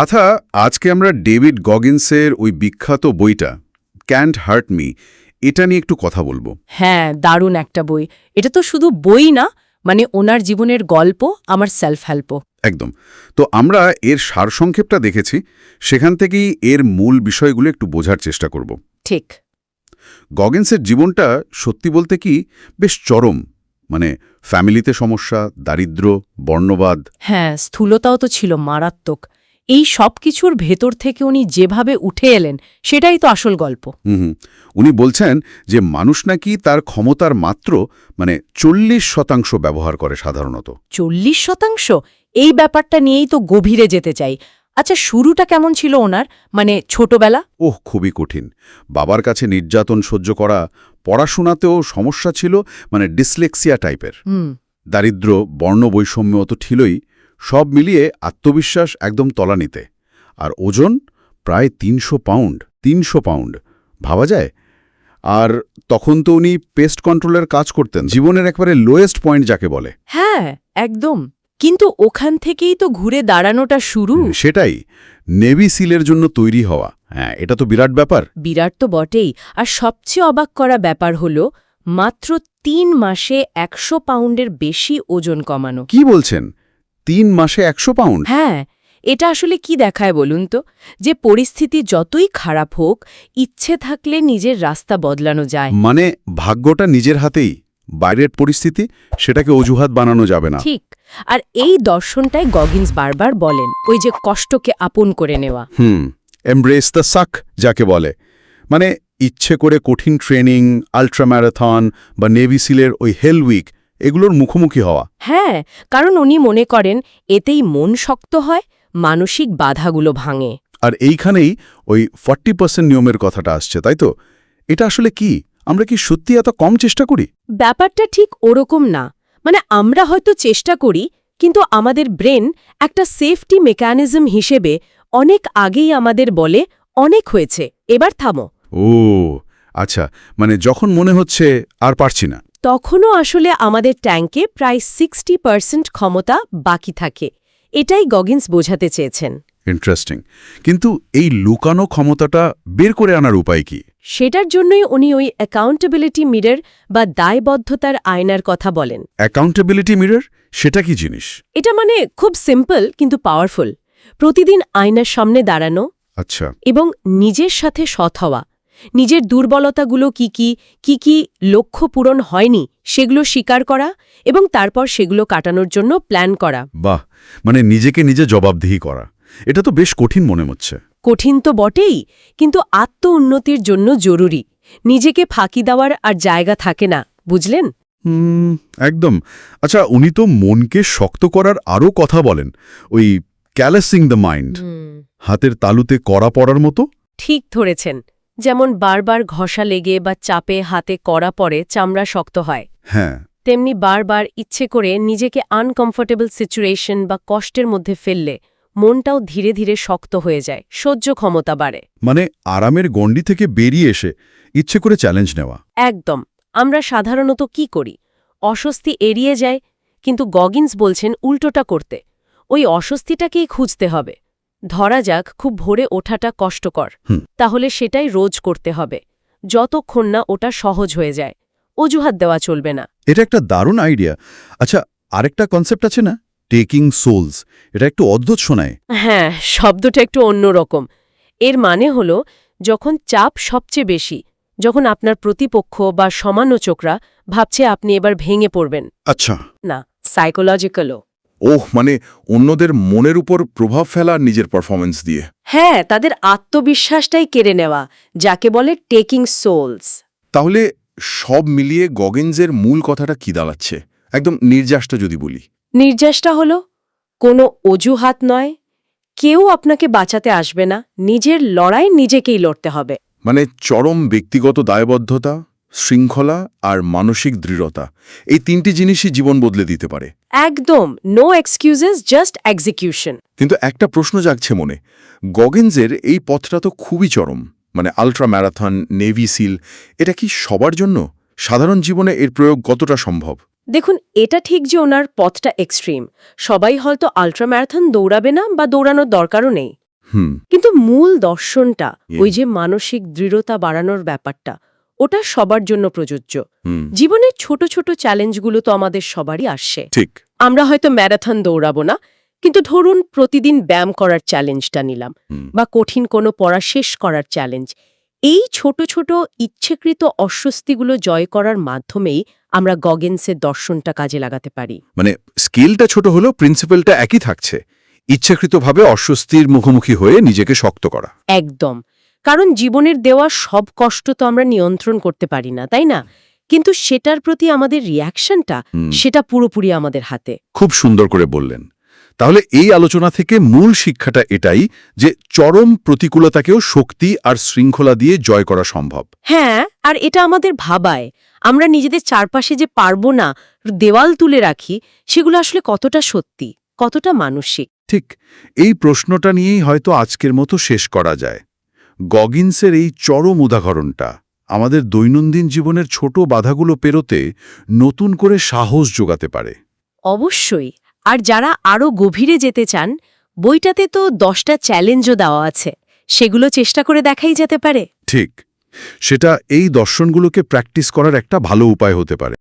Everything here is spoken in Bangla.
আচ্ছা আজকে আমরা ডেভিড গগিন্সের ওই বিখ্যাত বইটা ক্যান্ট হার্ট মি এটা নিয়ে একটু কথা বলব। হ্যাঁ দারুণ একটা বই। এটা তো শুধু বই না মানে ওনার জীবনের গল্প আমার সেলফ হেল্পও একদম। তো আমরা এর সারসংক্ষেপটা দেখেছি সেখান থেকেই এর মূল বিষয়গুলো একটু বোঝার চেষ্টা করব। ঠিক। গগেন্সের জীবনটা সত্যি বলতে কি বেশ চরম মানে ফ্যামিলিতে সমস্যা দারিদ্র বর্ণবাদ। হ্যাঁ স্থূলতাও তো ছিল মারাত্মক। এই সব কিছুর ভেতর থেকে উনি যেভাবে উঠে এলেন সেটাই তো আসল গল্প। হুম হুম। উনি বলছেন যে মানুষ নাকি তার ক্ষমতার মাত্র মানে চল্লিশ শতাংশ ব্যবহার করে সাধারণত। চল্লিশ শতাংশ? এই ব্যাপারটা নিয়েই তো গভীরে যেতে চাই। আচ্ছা শুরুটা কেমন ছিল ওনার? মানে ছোটবেলা? ওহ খুবই কঠিন। বাবার কাছে নির্যাতন সহ্য করা পড়াশোনাতেও সমস্যা ছিল মানে ডিসলেক্সিয়া টাইপের। হুম। দারিদ্র বর্ণ বৈষম্য তো ছিলই সব মিলিয়ে আত্মবিশ্বাস একদম তলানিতে। আর ওজন প্রায় তিনশো পাউন্ড তিনশো পাউন্ড ভাবা যায়? আর তখন তো উনি পেস্ট কন্ট্রোলের কাজ করতেন জীবনের একবারে লোয়েস্ট পয়েন্ট যাকে বলে। হ্যাঁ একদম। কিন্তু ওখান থেকেই তো ঘুরে দাঁড়ানোটা শুরু। সেটাই। নেভি সিলের জন্য তৈরি হওয়া। হ্যাঁ এটা তো বিরাট ব্যাপার। বিরাট তো বটেই। আর সবচেয়ে অবাক করা ব্যাপার হল মাত্র তিন মাসে একশো পাউন্ডের বেশি ওজন কমানো। কি বলছেন? তিন মাসে একশো পাউন্ড? হ্যাঁ এটা আসলে কি দেখায় বলুন তো? যে পরিস্থিতি যতই খারাপ হোক ইচ্ছে থাকলে নিজের রাস্তা বদলানো যায়। মানে ভাগ্যটা নিজের হাতেই বাইরের পরিস্থিতি সেটাকে অজুহাত বানানো যাবে না। ঠিক আর এই দর্শনটাই গগিন্স বারবার বলেন ওই যে কষ্টকে আপন করে নেওয়া। হুম এমব্রেস দ্য সাক যাকে বলে। মানে ইচ্ছে করে কঠিন ট্রেনিং আল্ট্রাম্যারাথন বা নেভি সিলের ওই হেল উইক এগুলোর মুখোমুখি হওয়া। হ্যাঁ কারণ উনি মনে করেন এতেই মন শক্ত হয় মানসিক বাধাগুলো ভাঙে। আর এইখানেই ওই ফর্টি পার্সেন্ট নিয়মের কথাটা আসছে তাই তো? এটা আসলে কি? আমরা কি সত্যি এত কম চেষ্টা করি? ব্যাপারটা ঠিক ওরকম না। মানে আমরা হয়তো চেষ্টা করি কিন্তু আমাদের ব্রেন একটা সেফটি মেকানিজম হিসেবে অনেক আগেই আমাদের বলে অনেক হয়েছে। এবার থামো। ও আচ্ছা। মানে যখন মনে হচ্ছে আর পারছি না। তখনও আসলে আমাদের ট্যাঙ্কে প্রায় সিক্সটি পার্সেন্ট ক্ষমতা বাকি থাকে। এটাই গগিন্স বোঝাতে চেয়েছেন। ইন্টারেস্টিং কিন্তু এই লুকানো ক্ষমতাটা বের করে আনার উপায় কি? সেটার জন্যই উনি ওই অ্যাকাউন্টেবিলিটি মিরর বা দায়বদ্ধতার আয়নার কথা বলেন। অ্যাকাউন্টেবিলিটি মিরর সেটা কি জিনিস? এটা মানে খুব সিম্পল কিন্তু পাওয়ারফুল প্রতিদিন আয়নার সামনে দাঁড়ানো আচ্ছা। এবং নিজের সাথে সৎ হওয়া। নিজের দুর্বলতাগুলো কি কি কি কি লক্ষ্য পূরণ হয়নি সেগুলো স্বীকার করা এবং তারপর সেগুলো কাটানোর জন্য প্ল্যান করা। বাহ মানে নিজেকে নিজে জবাবদিহি করা। এটা তো বেশ কঠিন মনে হচ্ছে। কঠিন তো বটেই কিন্তু আত্ম উন্নতির জন্য জরুরি। নিজেকে ফাঁকি দেওয়ার আর জায়গা থাকে না বুঝলেন? হুম একদম। আচ্ছা উনি তো মনকে শক্ত করার আরও কথা বলেন ওই ক্যালাসিং দ্য মাইন্ড হাতের তালুতে কড়া পড়ার মতো? ঠিক ধরেছেন। যেমন বারবার ঘষা লেগে বা চাপে হাতে কড়া পড়ে চামড়া শক্ত হয় হ্যাঁ। তেমনি বারবার ইচ্ছে করে নিজেকে আনকমফোর্টেবল সিচুয়েশন বা কষ্টের মধ্যে ফেললে মনটাও ধীরে ধীরে শক্ত হয়ে যায় সহ্য ক্ষমতা বাড়ে। মানে আরামের গণ্ডি থেকে বেরিয়ে এসে ইচ্ছে করে চ্যালেঞ্জ নেওয়া। একদম। আমরা সাধারণত কি করি? অস্বস্তি এড়িয়ে যায় কিন্তু গগিন্স বলছেন উল্টোটা করতে। ওই অস্বস্তিটাকেই খুঁজতে হবে। ধরা যাক খুব ভোরে ওঠাটা কষ্টকর। তাহলে সেটাই রোজ করতে হবে। যতক্ষণ না ওটা সহজ হয়ে যায়। অজুহাত দেওয়া চলবে না। এটা একটা দারুণ আইডিয়া আচ্ছা আরেকটা কনসেপ্ট আছে না? টেকিং সোলস এটা একটু অদ্ভুত শোনায়। হ্যাঁ শব্দটা একটু অন্যরকম এর মানে হল যখন চাপ সবচেয়ে বেশি যখন আপনার প্রতিপক্ষ বা সমালোচকরা ভাবছে আপনি এবার ভেঙে পড়বেন। আচ্ছা। না সাইকোলজিক্যালও ওহ মানে অন্যদের মনের উপর প্রভাব ফেলা নিজের পারফরমেন্স দিয়ে। হ্যাঁ তাদের আত্মবিশ্বাসটাই কেড়ে নেওয়া যাকে বলে টেকিং সোলস তাহলে সব মিলিয়ে গগেন্সের মূল কথাটা কি দাঁড়াচ্ছে? একদম নির্যাসটা যদি বলি। নির্যাসটা হলো কোনো অজুহাত নয় কেউ আপনাকে বাঁচাতে আসবে না নিজের লড়াই নিজেকেই লড়তে হবে। মানে চরম ব্যক্তিগত দায়বদ্ধতা? শৃঙ্খলা আর মানসিক দৃঢ়তা। এই তিনটি জিনিসই জীবন বদলে দিতে পারে। একদম নো এক্সকিউজেস জাস্ট এক্সিকিউশন কিন্তু একটা প্রশ্ন জাগছে মনে। গগেন্সের এই পথটা তো খুবই চরম। মানে আলট্রা ম্যারাথন নেভি সিল এটা কি সবার জন্য? সাধারণ জীবনে এর প্রয়োগ কতটা সম্ভব? দেখুন এটা ঠিক যে ওনার পথটা এক্সট্রিম সবাই হয়তো আলট্রা ম্যারাথন দৌড়াবে না বা দৌড়ানোর দরকারও নেই। হুম। কিন্তু মূল দর্শনটা ওই যে মানসিক দৃঢ়তা বাড়ানোর ব্যাপারটা ওটা সবার জন্য প্রযোজ্য। জীবনের ছোট ছোট চ্যালেঞ্জগুলো তো আমাদের সবারই আসছে ঠিক। আমরা হয়তো ম্যারাথন দৌড়াবো না কিন্তু ধরুন প্রতিদিন ব্যায়াম করার চ্যালেঞ্জটা নিলাম বা কঠিন কোনো পড়া শেষ করার চ্যালেঞ্জ। এই ছোট ছোট ইচ্ছেকৃত অস্বস্তিগুলো জয় করার মাধ্যমেই আমরা গগেন্সের দর্শনটা কাজে লাগাতে পারি। মানে স্কিলটা ছোট হলেও প্রিন্সিপালটা একই থাকছে। ইচ্ছাকৃতভাবে অস্বস্তির মুখোমুখি হয়ে নিজেকে শক্ত করা। একদম। কারণ জীবনের দেওয়া সব কষ্ট তো আমরা নিয়ন্ত্রণ করতে পারি না তাই না? কিন্তু সেটার প্রতি আমাদের রিয়াকশনটা সেটা পুরোপুরি আমাদের হাতে। খুব সুন্দর করে বললেন। তাহলে এই আলোচনা থেকে মূল শিক্ষাটা এটাই যে চরম প্রতিকূলতাকেও শক্তি আর শৃঙ্খলা দিয়ে জয় করা সম্ভব। হ্যাঁ আর এটা আমাদের ভাবায়। আমরা নিজেদের চারপাশে যে পারব না দেওয়াল তুলে রাখি সেগুলো আসলে কতটা সত্যি কতটা মানসিক? ঠিক এই প্রশ্নটা নিয়েই হয়তো আজকের মতো শেষ করা যায়। গগিন্সের এই চরম উদাহরণটা আমাদের দৈনন্দিন জীবনের ছোট বাধাগুলো পেরোতে নতুন করে সাহস যোগাতে পারে। অবশ্যই। আর যারা আরও গভীরে যেতে চান বইটাতে তো দশটা চ্যালেঞ্জও দেওয়া আছে। সেগুলো চেষ্টা করে দেখাই যেতে পারে। ঠিক। সেটা এই দর্শনগুলোকে প্র্যাকটিস করার একটা ভালো উপায় হতে পারে।